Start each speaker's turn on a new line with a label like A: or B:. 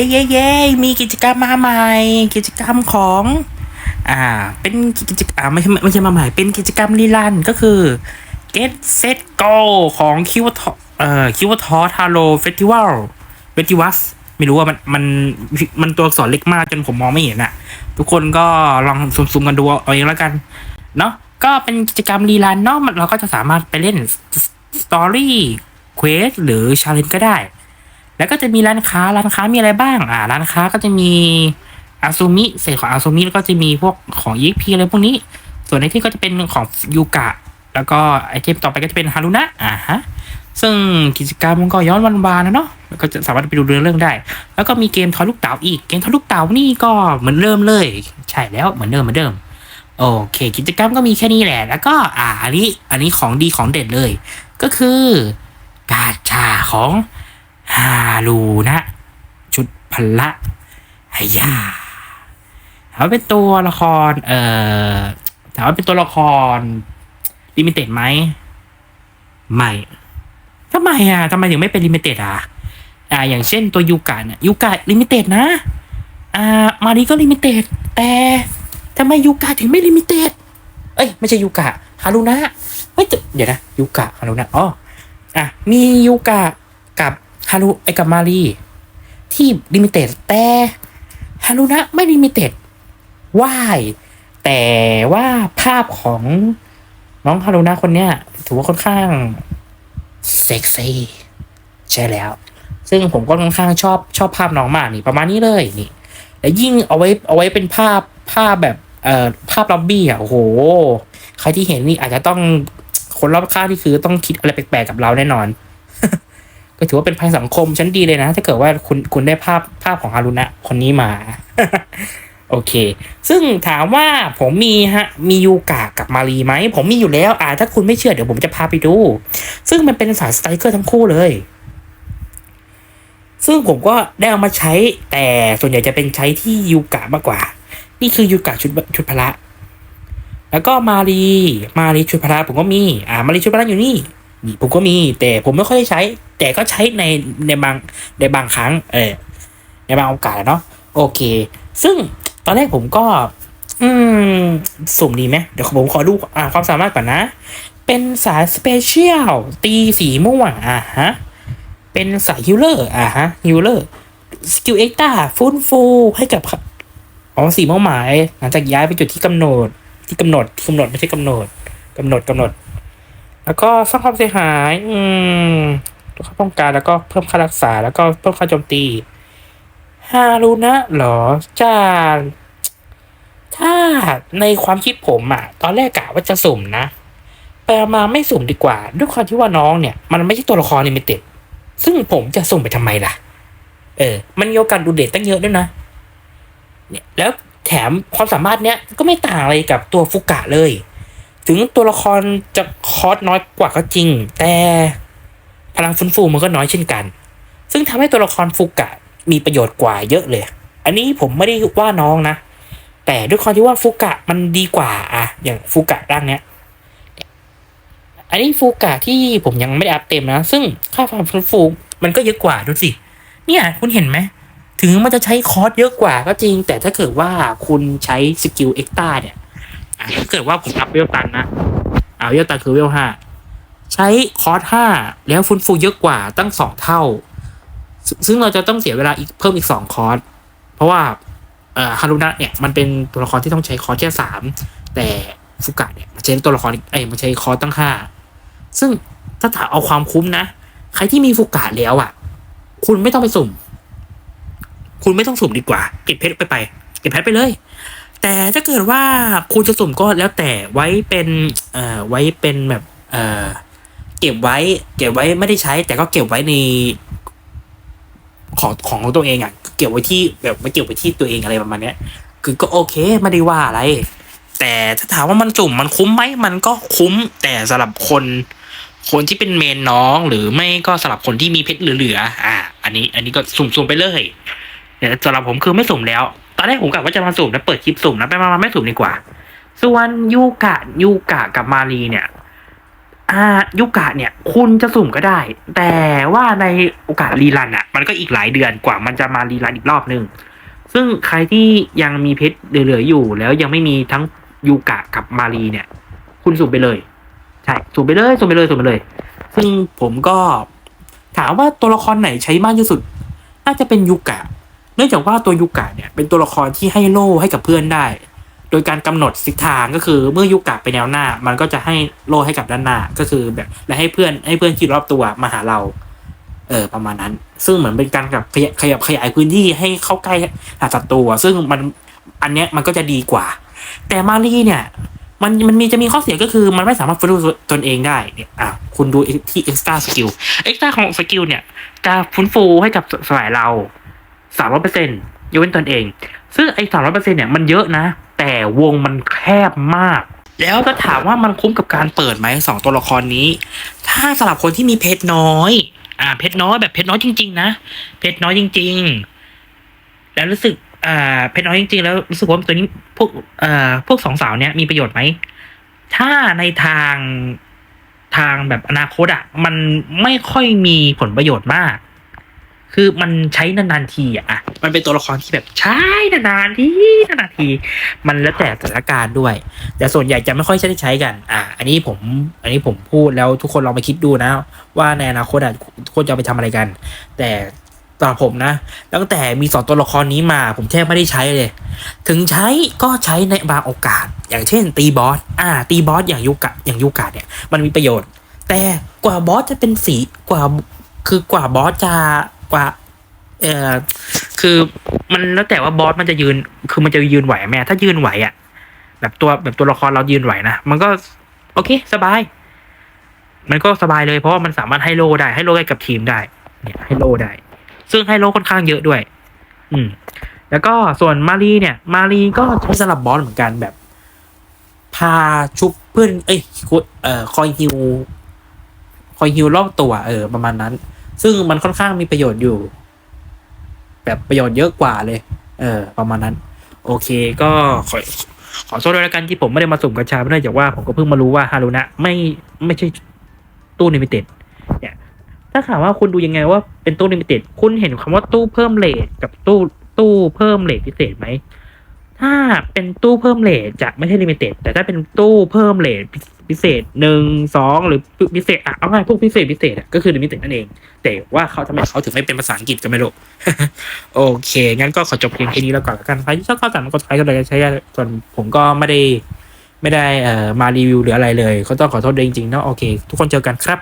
A: เย้เย้เย้มีกิจกรรมมาใหม่ กิจกรรมของ อ่า เป็นกิจกรรมไม่ใช่ไม่ใช่มาใหม่ เป็นกิจกรรมรีลันก็คือ get set go ของคิวทอเอ่อคิวทอทาโรเฟสติวัลเฟสติวัสไม่รู้ว่ามันมันมันตัวอักษรเล็กมากจนผมมองไม่เห็นอะทุกคนก็ลองซุ่มๆกันดูเอาเองแล้วกัน เนาะก็เป็นกิจกรรมรีลันเนาะเราก็จะสามารถไปเล่นสตอรี่เควสหรือชาเลนจ์ก็ได้ แล้วก็จะมีร้านค้าร้านค้ามีอะไรบ้างอ่าร้านค้าก็จะมีอาซูมิเศษของอาซูมิแล้วก็จะมีพวกของยีพีอะไรพวกนี้ ส่วนในที่ก็จะเป็นของยูกะ แล้วก็ไอเทมต่อไปก็จะเป็นฮารุนะอ่าฮะซึ่งกิจกรรมมันก็ย้อนวันวานนะเนาะก็จะสามารถไปดูเรื่องเรื่องได้ แล้วก็มีเกมทอลูกเต๋าอีก เกมทอลูกเต๋านี่ก็เหมือนเริ่มเลย ใช่แล้วเหมือนเดิมเหมือนเดิม โอเค กิจกรรมก็มีแค่นี้แหละ แล้วก็อ่าอันนี้อันนี้ของดีของเด็ดเลย ก็คือ กาชาของ ฮารูนะ ชุดพละฮายาถามว่าเป็นตัวละคร เอ่อถามว่าเป็นตัวละครลิมิเต็ดไหมไม่ทำไมอะทำไมถึงไม่เป็นลิมิเต็ดอะอ่าอย่างเช่นตัวยูกะเนี่ยยูกะลิมิเต็ดนะ อ่ามารีก็ลิมิเต็ดแต่ทำไมยูกะถึงไม่ลิมิเต็ดเอ้ยไม่ใช่ยูกะฮารุนะเฮ้ยเดี๋ยวนะยูกะฮารุนะอ๋ออะมียูกะกับ ฮารุไอกับมารีที่ลิมิเต็ดแต่ฮารุนะไม่ลิมิเต็ดว่ายแต่ว่าภาพของน้องฮารุนะคนเนี้ยถือว่าค่อนข้างเซ็กซี่ใช่แล้ว ซึ่งผมก็ค่อนข้างชอบชอบภาพน้องมากนี่ประมาณนี้เลยนี่แล้วยิ่งเอาไว้เอาไว้เป็นภาพภาพแบบเอ่อภาพล็อบบี้อะโอ้โห ใครที่เห็นนี่อาจจะต้องคนรอบข้างที่คือต้องคิดอะไรแปลกๆกับเราแน่นอน ก็ถือว่าเป็นภัยสังคมชั้นดีเลยนะ ถ้าเกิดว่าคุณคุณได้ภาพภาพของฮารุนะคนนี้มา โอเค ซึ่งถามว่าผมมีฮะมียูกะกับมารีไหม ผมมีอยู่แล้วอ่าถ้าคุณไม่เชื่อเดี๋ยวผมจะพาไปดู ซึ่งมันเป็นสายสไตรเกอร์ทั้งคู่เลย ซึ่งผมก็ได้เอามาใช้แต่ส่วนใหญ่จะเป็นใช้ที่ยูกะมากกว่า นี่คือยูกะชุดชุดพละแล้วก็มารีมารีชุดพละผมก็มี อ่า มารีชุดพละอยู่นี่นี่ ผมก็มีแต่ผมไม่ค่อยได้ใช้ แต่ก็ใช้ในในบางในบางครั้ง เออ ในบางโอกาสเนาะโอเค ซึ่งตอนแรกผมก็ อืม สุ่มดีไหมเดี๋ยวผมขอดูอ่าความสามารถก่อนนะ เป็นสายสเปเชียลตีสีม่วงอะฮะ เป็นสายฮิลเลอร์อะฮะฮิลเลอร์สกิลเอ็กต้าฟื้นฟูให้กับอ๋อสีเป้าหมาย หลังจากย้ายไปจุดที่กำหนดที่กำหนดที่กำหนดไม่ใช่กำหนดกำหนดกำหนด แล้วก็สร้างความเสียหาย อืมลดค่าป้องกันแล้วก็เพิ่มค่ารักษาแล้วก็เพิ่มค่าโจมตีฮารุนะหรอจ้าถ้าในความคิดผมอะตอนแรกกะว่าจะสุ่มนะไปมาไม่สุ่มดีกว่า ด้วยความที่ว่าน้องเนี่ย มันไม่ใช่ตัวละครลิมิต็ดซึ่งผมจะสุ่มไปทำไมล่ะ เออ มันมีโอกาสดูเด็ดตั้งเยอะด้วยนะ เนี่ย แล้วแถมความสามารถเนี้ยก็ไม่ต่างอะไรกับตัวฟุกะเลย ถึงตัวละครจะคอสน้อยกว่าก็จริง แต่พลังฟื้นฟูมันก็น้อยเช่นกัน ซึ่งทำให้ตัวละครฟุกะมีประโยชน์กว่าเยอะเลย อันนี้ผมไม่ได้ว่าน้องนะ แต่ด้วยความที่ว่าฟุกะมันดีกว่าอะอย่างฟุกะร่างเนี้ย อันนี้ฟูกะที่ผมยังไม่ได้อัพเต็มนะ ซึ่งค่าความฟื้นฟูมันก็เยอะกว่าดูสิ เนี่ยคุณเห็นไหม ถึงมันจะใช้คอสเยอะกว่าก็จริง แต่ถ้าเกิดว่าคุณใช้สกิลเอ็กต้าเนี่ย อะถ้าเกิดว่าผมอัพเวลตันนะอ่าเวลตันคือเวลห้าใช้คอร์สห้าแล้วฟื้นฟูเยอะกว่าตั้งสองเท่า ซึ่งเราจะต้องเสียเวลาอีกเพิ่มอีกสองคอร์สเพราะว่าฮารุนะเนี่ยมันเป็นตัวละครที่ต้องใช้คอร์สแค่สามแต่ฟุกะเนี่ยมันใช้ตัวละครอีกเอ้ยมันใช้คอร์สตั้งห้าซึ่งถ้าถามเอาความคุ้มนะ ใครที่มีฟุกะแล้วอะ คุณไม่ต้องไปสุ่ม คุณไม่ต้องสุ่มดีกว่า เก็บเพชรไปไป เก็บเพชรไปเลย แต่ถ้าเกิดว่าคุณจะสุ่มก็แล้วแต่ไว้เป็นเอ่อไว้เป็นแบบเอ่อเก็บไว้ เก็บไว้ไม่ได้ใช้ แต่ก็เก็บไว้ในของของตัวเองอะเก็บไว้ที่แบบไม่เก็บไว้ที่ตัวเองอะไรประมาณเนี้ย คือก็โอเคไม่ได้ว่าอะไร แต่ถ้าถามว่ามันจุ่มมันคุ้มไหมมันก็คุ้มแต่สำหรับคน คนที่เป็นเมนน้องหรือไม่ก็สำหรับคนที่มีเพชรเหลือๆอ่าอันนี้ อันนี้ก็สุ่มๆไปเลยแต่สำหรับผมคือไม่สุ่มแล้ว ตอนแรกผมกะว่าจะมาสุ่มแล้วเปิดคลิปสุ่มนะไปมาไม่สุ่มดีกว่า ส่วนยูกะยูกะกับมารีเนี่ยอ่ายุกะเนี่ย คุณจะสุ่มก็ได้ แต่ว่าในโอกาสรีรันอะ มันก็อีกหลายเดือนกว่ามันจะมารีรันอีกรอบนึง ซึ่งใครที่ยังมีเพชรเหลือๆอยู่ แล้วยังไม่มีทั้งยูกะกับมารีเนี่ย คุณสุ่มไปเลย ใช่สุ่มไปเลยสุ่มไปเลยสุ่มไปเลย ซึ่งผมก็ถามว่าตัวละครไหนใช้มากที่สุด น่าจะเป็นยูกะ เนื่องจากว่าตัวยูกะเนี่ยเป็นตัวละครที่ให้โล่ให้กับเพื่อนได้ โดยการกำหนดทิศทางก็คือเมื่อยูกะไปแนวหน้า มันก็จะให้โล่ให้กับด้านหน้าก็คือแบบและให้เพื่อนให้เพื่อนที่รอบตัวมาหาเราเออประมาณนั้น ซึ่งเหมือนเป็นการกับขยับขยับขยายพื้นที่ให้เข้าใกล้หาศัตรูซึ่งมันอันเนี้ยมันก็จะดีกว่า แต่มารีเนี่ยมันมันมีจะมีข้อเสียก็คือมันไม่สามารถฟื้นฟูตนเองได้เนี่ยอะคุณดูที่ extra skill extra ของสกิลเนี่ยจะฟื้นฟูให้กับสายเรา สามร้อยเปอร์เซ็นต์ยกเว้นตนเอง ซึ่งไอ้สามร้อยเปอร์เซ็นต์เนี่ยมันเยอะนะ แต่วงมันแคบมาก แล้วถ้าถามว่ามันคุ้มกับการเปิดไหมสองตัวละครนี้ ถ้าสำหรับคนที่มีเพชรน้อย อ่า เพชรน้อยแบบเพชรน้อยจริง ๆ นะ เพชรน้อยจริง ๆ แล้วรู้สึก อ่า เพชรน้อยจริง ๆ แล้วรู้สึกว่าตัวนี้พวกเอ่อพวกสองสาวเนี่ยมีประโยชน์ไหมถ้าในทางทางแบบอนาคตอะ มันไม่ค่อยมีผลประโยชน์มาก คือมันใช้นานๆทีอะอะมันเป็นตัวละครที่แบบใช้นานๆทีนานๆที มันแล้วแต่สถานการณ์ด้วย แต่ส่วนใหญ่จะไม่ค่อยใช้ใช้กัน อ่าอันนี้ผม อันนี้ผมพูดแล้วทุกคนลองไปคิดดูนะ ว่าในอนาคตอะทุกคนจะไปทำอะไรกัน แต่สำหรับผมนะตั้งแต่มีสองตัวละครนี้มา ผมแทบไม่ได้ใช้เลย ถึงใช้ก็ใช้ในบางโอกาส อย่างเช่น ตีบอสอ่า ตีบอสอย่างยุกะอย่างยุกะเนี่ยมันมีประโยชน์ แต่กว่าบอสจะเป็นสีกว่าคือกว่าบอสจะ กว่า เอ่อคือมันแล้วแต่ว่าบอสมันจะยืน คือมันจะยืนไหวไหมถ้ายืนไหวอะ แบบตัวแบบตัวละครเรายืนไหวนะ มันก็โอเค สบาย มันก็สบายเลยเพราะว่ามันสามารถให้โลได้ ให้โลได้กับทีมได้ เนี่ยให้โลได้ ซึ่งให้โลค่อนข้างเยอะด้วย อืม แล้วก็ส่วนมารีเนี่ย มารีก็ใช้สำหรับบอสเหมือนกันแบบพาชุบเพื่อน เอ้ยคุเอ่อคอยฮิว คอยฮิวรอบตัว เออ ประมาณนั้น ซึ่งมันค่อนข้างมีประโยชน์อยู่ แบบประโยชน์เยอะกว่าเลย เออ ประมาณนั้น โอเค ก็ขอขอโทษด้วยแล้วกันที่ผมไม่ได้มาสุ่มกระชาเนื่องจากว่าผมก็เพิ่งมารู้ว่าฮารุนะไม่ไม่ใช่ตู้ลิมิเต็ดเนี่ย ถ้าถามว่าคุณดูยังไงว่าเป็นตู้ลิมิเต็ดคุณเห็นคำว่าตู้เพิ่มเลทกับตู้ตู้เพิ่มเลทพิเศษไหม ถ้าเป็นตู้เพิ่มเลทจะไม่ใช่ลิมิเต็ดแต่ถ้าเป็นตู้เพิ่มเลทพิเศษหนึ่งสองหรือพิเศษอะเอาง่ายพวกพิเศษพิเศษอะก็คือลิมิเต็ดนั่นเอง แต่ว่าเขาทำไมเขาถึงไม่เป็นภาษาอังกฤษก็ไม่รู้โอเค งั้นก็ขอจบเพียงแค่นี้แล้วก่อนล้วกันใครที่ชอบข้าวสารก็ใช้ก็เลยใช้ส่วนผมก็ไม่ได้ ไม่ได้เอ่อมารีวิวหรืออะไรเลย ก็ต้องขอโทษด้วยจริงๆเนาะโอเค ทุกคนเจอกันครับ